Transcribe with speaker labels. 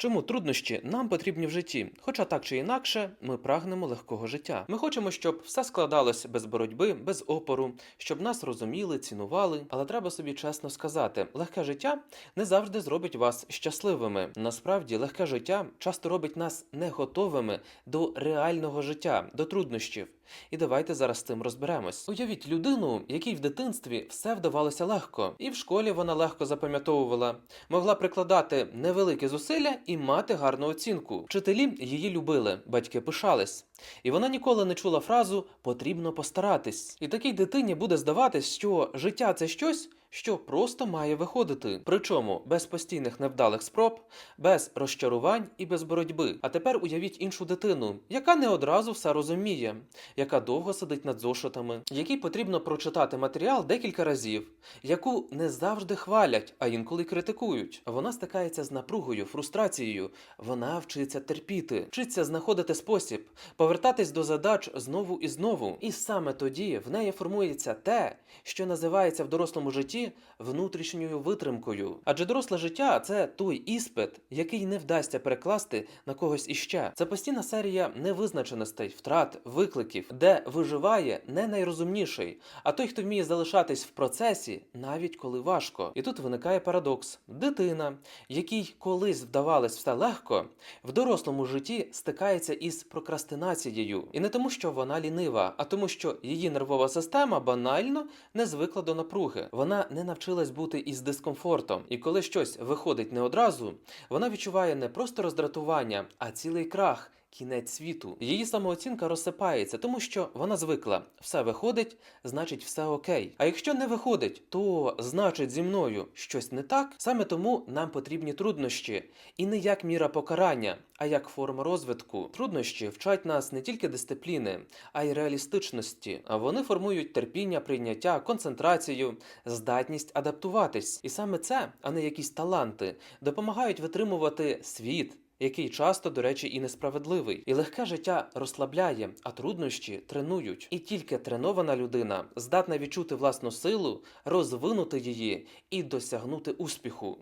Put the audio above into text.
Speaker 1: Чому труднощі нам потрібні в житті? Хоча так чи інакше, ми прагнемо легкого життя. Ми хочемо, щоб все складалось без боротьби, без опору, щоб нас розуміли, цінували. Але треба собі чесно сказати, легке життя не завжди зробить вас щасливими. Насправді, легке життя часто робить нас не готовими до реального життя, до труднощів. І давайте зараз з цим розберемось. Уявіть людину, якій в дитинстві все вдавалося легко, і в школі вона легко запам'ятовувала, могла прикладати невеликі зусилля і мати гарну оцінку. Вчителі її любили, батьки пишались. І вона ніколи не чула фразу потрібно постаратись. І такій дитині буде здаватись, що життя це щось, що просто має виходити. Причому без постійних невдалих спроб, без розчарувань і без боротьби. А тепер уявіть іншу дитину, яка не одразу все розуміє, яка довго сидить над зошитами, якій потрібно прочитати матеріал декілька разів, яку не завжди хвалять, а інколи критикують. Вона стикається з напругою, фрустрацією. Вона вчиться терпіти, вчиться знаходити спосіб, повертатись до задач знову і знову. І саме тоді в неї формується те, що називається в дорослому житті внутрішньою витримкою. Адже доросле життя це той іспит, який не вдасться перекласти на когось іще. Це постійна серія невизначеностей, втрат, викликів, де виживає не найрозумніший, а той, хто вміє залишатись в процесі, навіть коли важко. І тут виникає парадокс: дитина, якій колись вдавалось все легко, в дорослому житті стикається із прокрастинацією. І не тому, що вона лінива, а тому, що її нервова система банально не звикла до напруги. Вона не навчилась бути із дискомфортом. І коли щось виходить не одразу, вона відчуває не просто роздратування, а цілий крах. Кінець світу. Її самооцінка розсипається, тому що вона звикла. Все виходить, значить, все окей. А якщо не виходить, то значить зі мною щось не так. Саме тому нам потрібні труднощі. І не як міра покарання, а як форма розвитку. Труднощі вчать нас не тільки дисципліни, а й реалістичності. А вони формують терпіння, прийняття, концентрацію, здатність адаптуватись. І саме це, а не якісь таланти, допомагають витримувати світ який часто, до речі, і несправедливий. І легке життя розслабляє, а труднощі тренують. І тільки тренована людина здатна відчути власну силу, розвинути її і досягнути успіху.